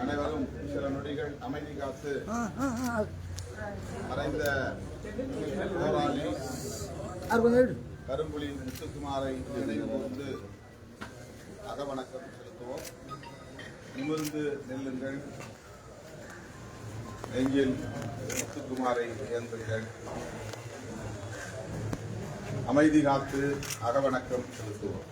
அனைவரும் சில நொடிகள் அமைதி காத்து மறைந்த போராளி கரும்புலி முத்துக்குமாரை நினைவு கூர்ந்து அகவணக்கம் நிமிர்ந்து நெல்லுங்கள். நெஞ்சில் முத்துக்குமாரை இயந்துங்கள் அமைதி காத்து அகவணக்கம் செலுத்துவோம்.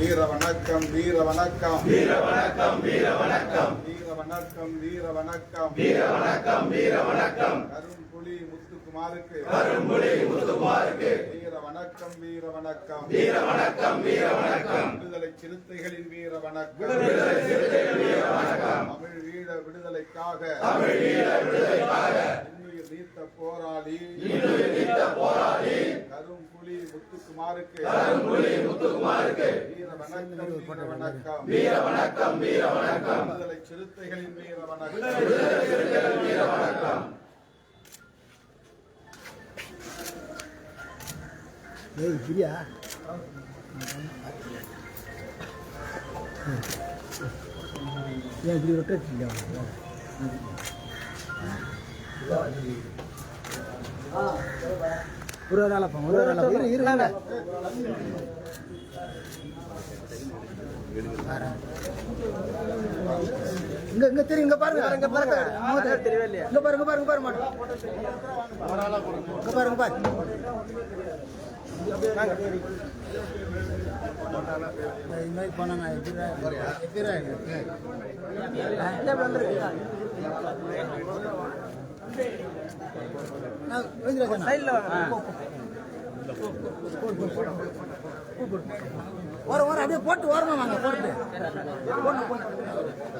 வீர வணக்கம் வீர வணக்கம் வீர வணக்கம் வீர வணக்கம் வீர வணக்கம் வீர வணக்கம் வீர வணக்கம் வீர வணக்கம் கரும்புலி முத்துக்குமாருக்கு. கரும்புலி முத்துக்குமாருக்கு. வீர வணக்கம் வீர வணக்கம் வீர வணக்கம் வீர வணக்கம் விடுதலை சிறுத்தைகளின் வீர வணக்கம் விடுதலை சிறுத்தைகளின் வீர வணக்கம் தமிழ் வீர விடுதலைக்காக. தமிழ் வீர விடுதலைக்காக. இன்னுயிர் நீத்த போராளி. இன்னுயிர் நீத்த போராளி. கரும்புலி முத்துக்குமாருக்கு. கரும்புலி முத்துக்குமாருக்கு. வீர வணக்கம் வீர வணக்கம் வீர வணக்கம் வீர வணக்கம் விடுதலை சிறுத்தைகளின் வீர வணக்கம் வீர வணக்கம் ஏய் பிரியா. ஏன் இப்படி ரொட்டேட் ஒரு ஒரு ஆளப்பா ஒரு ஒரு ஆளப்பா இரு இருங்க இங்க இங்க தெரியும் இங்க பாருங்க. இங்க பாருங்க. இங்க பாருங்க. பாருங்க பாருங்க மாட்டோம் இங்க பாருங்க பாருங்க மாதிரி. சைடுல வாங்க. ஓர ஓர அப்படியே போட்டு ஓரமா வாங்க போட்டு. போட்டு போட்டு.